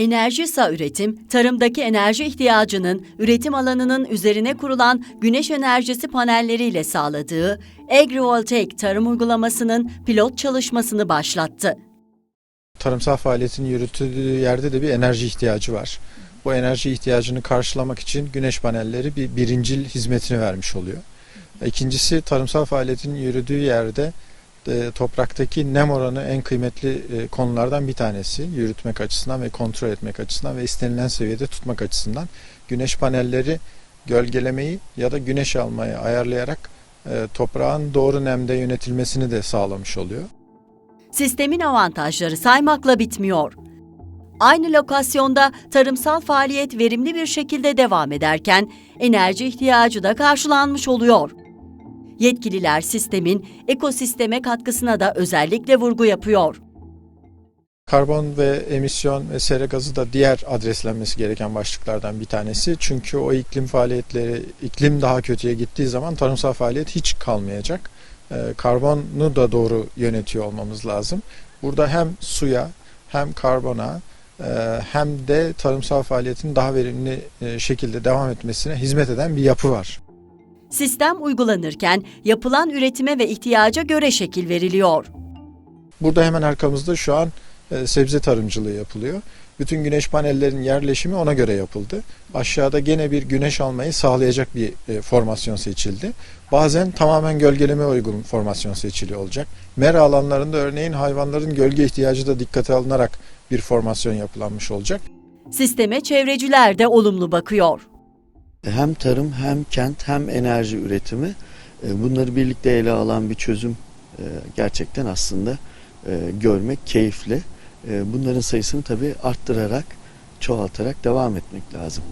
Enerji Sa Üretim, tarımdaki enerji ihtiyacının üretim alanının üzerine kurulan güneş enerjisi panelleriyle sağladığı agrivoltaik tarım uygulamasının pilot çalışmasını başlattı. tarımsal faaliyetin yürütüldüğü yerde de bir enerji ihtiyacı var. Bu enerji ihtiyacını karşılamak için güneş panelleri bir birincil hizmetini vermiş oluyor. İkincisi tarımsal faaliyetin yürüdüğü yerde e, topraktaki nem oranı en kıymetli e, konulardan bir tanesi. Yürütmek açısından ve kontrol etmek açısından ve istenilen seviyede tutmak açısından güneş panelleri gölgelemeyi ya da güneş almayı ayarlayarak e, toprağın doğru nemde yönetilmesini de sağlamış oluyor. Sistemin avantajları saymakla bitmiyor. Aynı lokasyonda tarımsal faaliyet verimli bir şekilde devam ederken enerji ihtiyacı da karşılanmış oluyor. Yetkililer sistemin ekosisteme katkısına da özellikle vurgu yapıyor. Karbon ve emisyon ve sera gazı da diğer adreslenmesi gereken başlıklardan bir tanesi. Çünkü o iklim faaliyetleri, iklim daha kötüye gittiği zaman tarımsal faaliyet hiç kalmayacak. Ee, Karbonu da doğru yönetiyor olmamız lazım. Burada hem suya hem karbona e, hem de tarımsal faaliyetin daha verimli e, şekilde devam etmesine hizmet eden bir yapı var. Sistem uygulanırken yapılan üretime ve ihtiyaca göre şekil veriliyor. Burada hemen arkamızda şu an e, sebze tarımcılığı yapılıyor. Bütün güneş panellerinin yerleşimi ona göre yapıldı. Aşağıda gene bir güneş almayı sağlayacak bir e, formasyon seçildi. Bazen tamamen gölgeleme uygun formasyon seçiliyor olacak. Mera alanlarında örneğin hayvanların gölge ihtiyacı da dikkate alınarak bir formasyon yapılanmış olacak. Sisteme çevreciler de olumlu bakıyor. Hem tarım hem kent hem enerji üretimi e, bunları birlikte ele alan bir çözüm e, gerçekten aslında e, görmek keyifli. E, Bunların sayısını tabii arttırarak çoğaltarak devam etmek lazım.